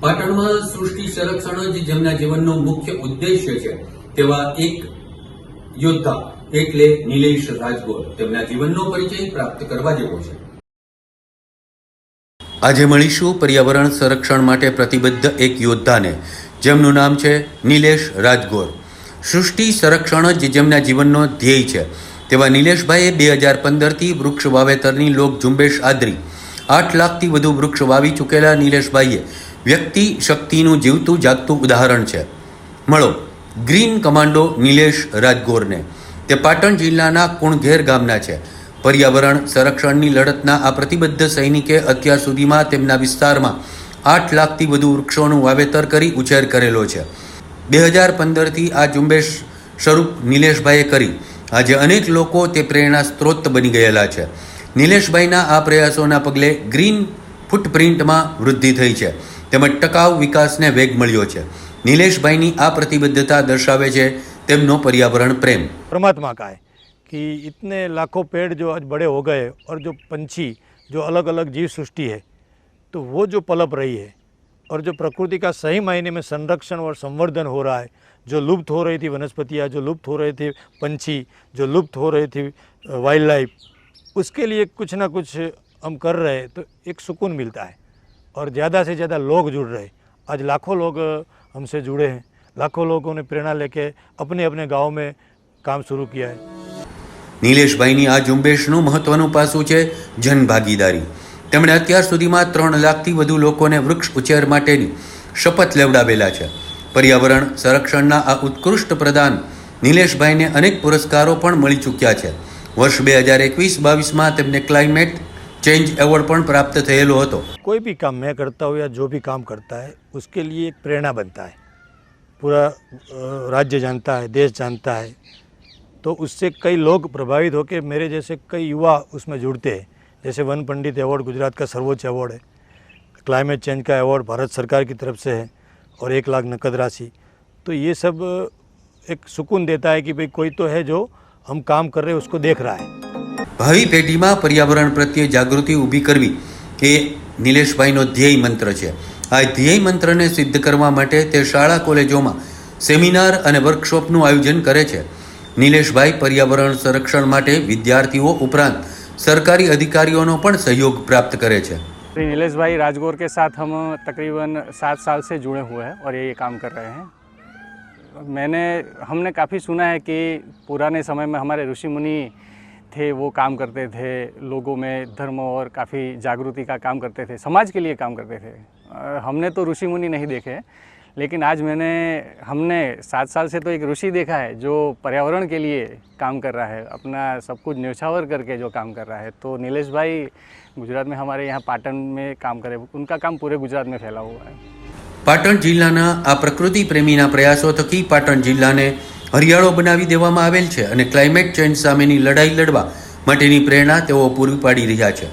પાટણમાં સૃષ્ટિ સંરક્ષણ જ જેમના જીવનનો મુખ્ય ઉદ્દેશ્ય છે, તેવા એક યોદ્ધા એટલે નિલેશ રાજગોર. તેમના જીવનનો પરિચય પ્રાપ્ત કરવા જેવો છે. આજે મળીશું પર્યાવરણ સંરક્ષણ માટે પ્રતિબદ્ધ એક યોદ્ધાને, જેમનું નામ છે નિલેશ રાજગોર. સૃષ્ટિ સંરક્ષણ જ જેમના જીવનનો ધ્યેય છે, તેવા નિલેશભાઈએ બે હજાર પંદરથી વૃક્ષ વાવેતરની લોક ઝુંબેશ આદરી. આઠ લાખથી વધુ વૃક્ષ વાવી ચૂકેલા નિલેશભાઈએ વ્યક્તિ શક્તિનું જીવતું જાગતું ઉદાહરણ છે. મળો, ગ્રીન કમાન્ડો નિલેશ રાજગોરને. તે પાટણ જિલ્લાના કુણઘેર ગામના છે. પર્યાવરણ સંરક્ષણની લડતના આ પ્રતિબદ્ધ સૈનિકે અત્યાર સુધીમાં તેમના વિસ્તારમાં આઠ લાખથી વધુ વૃક્ષોનું વાવેતર કરી ઉછેર કરેલો છે. બે હજાર પંદરથી આ ઝુંબેશ સ્વરૂપ નિલેશભાઈએ કરી. આજે અનેક લોકો તે પ્રેરણા સ્ત્રોત બની ગયેલા છે. નિલેશભાઈના આ પ્રયાસોના પગલે ગ્રીન ફૂટપ્રિન્ટમાં વૃદ્ધિ થઈ છે. તેમજ ટકાઉ વિકાસને વેગ મળ્યો છે નિલેશભાઈની આ પ્રતિબદ્ધતા દર્શાવે છે તેમનો પર્યાવરણ પ્રેમ परमात्मा का है कि इतने लाखों पेड़ जो आज बड़े हो गए और जो पंछी जो अलग अलग जीव सृष्टि है तो वो जो पलप रही है और जो प्रकृति का सही मायने में संरक्षण और संवर्धन हो रहा है जो लुप्त हो रही थी वनस्पतियाँ जो लुप्त हो रहे थे पंछी जो लुप्त हो रही थी वाइल्ड लाइफ उसके लिए कुछ ना कुछ हम कर रहे हैं तो एक सुकून मिलता है और ज़्यादा से ज़्यादा लोग जुड़ रहे हैं आज लाखों लोग हमसे जुड़े हैं लाखों लोगों ने प्रेरणा लेके अपने अपने गाँव में काम शुरू किया है નિલેશભાઈની આ ઝુંબેશનું મહત્વનું પાસું છે જનભાગીદારી તેમણે અત્યાર સુધીમાં ત્રણ લાખથી વધુ લોકોને વૃક્ષ ઉછેર માટેની શપથ લેવડાવેલા છે પર્યાવરણ સંરક્ષણના આ ઉત્કૃષ્ટ પ્રદાન નિલેશભાઈને અનેક પુરસ્કારો પણ મળી ચૂક્યા છે વર્ષ બે હજાર એકવીસ બાવીસમાં તેમને ક્લાઇમેટ ચેન્જ એવોર્ડ પણ પ્રાપ્ત થયેલો હતો कोई भी काम मैं करता हूँ या जो भी काम करता है उसके लिए एक प्रेरणा बनता है पूरा अ, राज्य जानता है देश जानता है तो उससे कई लोग प्रभावित होकर मेरे जैसे कई युवा उसमें जुड़ते हैं जैसे वन पंडित अवार्ड गुजरात का सर्वोच्च अवार्ड है क्लाइमेट चेंज का अवार्ड भारत सरकार की तरफ से है और एक लाख नकद राशि तो ये सब एक सुकून देता है कि भाई कोई तो है जो हम काम कर रहे हैं उसको देख रहा है ભાવિ પેઢીમાં પર્યાવરણ પ્રત્યે જાગૃતિ ઊભી કરવી એ નિલેશભાઈનો ધ્યેય મંત્ર છે આ ધ્યેય મંત્રને સિદ્ધ કરવા માટે તે શાળા કોલેજોમાં સેમિનાર અને વર્કશોપનું આયોજન કરે છે નિલેશભાઈ પર્યાવરણ સંરક્ષણ માટે વિદ્યાર્થીઓ ઉપરાંત સરકારી અધિકારીઓનો પણ સહયોગ પ્રાપ્ત કરે છે श्री नीलेश भाई राजगौर के साथ हम तकरीबन सात साल से जुड़े हुए हैं और ये काम कर रहे हैं मैंने हमने काफ़ी सुना है कि पुराने समय में हमारे ऋषि मुनि थे वो काम करते थे लोगों में धर्म और काफ़ी जागृति का काम करते थे समाज के लिए काम करते थे अ, हमने तो ऋषि मुनि नहीं देखे लेकिन आज मैंने हमने सात साल से तो एक ऋषि देखा है जो पर्यावरण के लिए काम कर रहा है अपना सब कुछ न्यौछावर करके जो काम कर रहा है तो नीलेश भाई गुजरात में हमारे यहाँ पाटन में काम करे उनका काम पूरे गुजरात में फैला हुआ है પાટણ જિલ્લાના આ પ્રકૃતિ પ્રેમીના પ્રયાસો થકી પાટણ જિલ્લાને હરિયાળો બનાવી દેવામાં આવેલ છે અને ક્લાઇમેટ ચેન્જ સામેની લડાઈ લડવા માટેની પ્રેરણા તેઓ પૂરી પાડી રહ્યા છે.